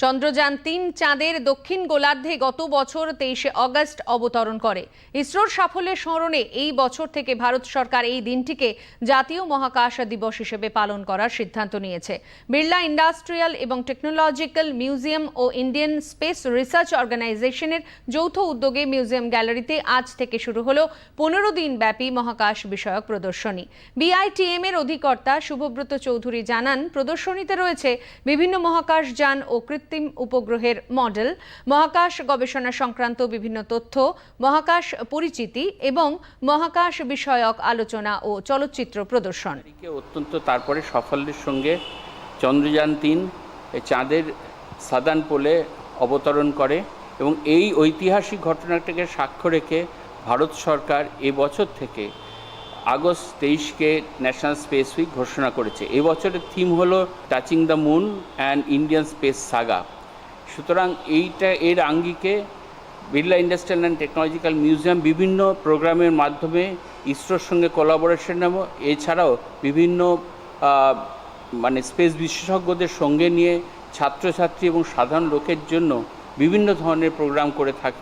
চন্দ্রযান তিন চাঁদের দক্ষিণ গোলার্ধে গত বছর তেইশে অগস্ট অবতরণ করে। ইসরোর সাফল্যের স্মরণে এই বছর থেকে ভারত সরকার এই দিনটিকে জাতীয় মহাকাশ দিবস হিসেবে পালন করার সিদ্ধান্ত নিয়েছে। বিড়লা ইন্ডাস্ট্রিয়াল এবং টেকনোলজিক্যাল মিউজিয়াম ও ইন্ডিয়ান স্পেস রিসার্চ অর্গানাইজেশনের যৌথ উদ্যোগে মিউজিয়াম গ্যালারিতে আজ থেকে শুরু হলো পনেরো দিন ব্যাপী মহাকাশ বিষয়ক প্রদর্শনী। বিআইটিএম এর অধিকর্তা শুভব্রত চৌধুরী জানান, প্রদর্শনীতে রয়েছে বিভিন্ন মহাকাশ যান ও কৃত্রিম উপগ্রহের মডেল, মহাকাশ গবেষণা সংক্রান্ত বিভিন্ন তথ্য, মহাকাশ পরিচিতি এবং মহাকাশ বিষয়ক আলোচনা ও চলচ্চিত্র প্রদর্শন। অত্যন্ত তারপরে সাফল্যের সঙ্গে চন্দ্রযান তিন চাঁদের সাদান পোলে অবতরণ করে এবং এই ঐতিহাসিক ঘটনাটাকে সাক্ষ্য রেখে ভারত সরকার এবছর থেকে আগস্ট তেইশকে ন্যাশনাল স্পেস উইক ঘোষণা করেছে। এবছরের থিম হলো touching the moon and Indian space saga. সুতরাং এইটা এর আঙ্গিকে Birla industrial and technological museum বিভিন্ন প্রোগ্রামের মাধ্যমে ইসরোর সঙ্গে কোলাবোরেশন নেব। এছাড়াও বিভিন্ন মানে স্পেস বিশেষজ্ঞদের সঙ্গে নিয়ে ছাত্রছাত্রী এবং সাধারণ লোকের জন্য বিভিন্ন ধরনের প্রোগ্রাম করে থাকে।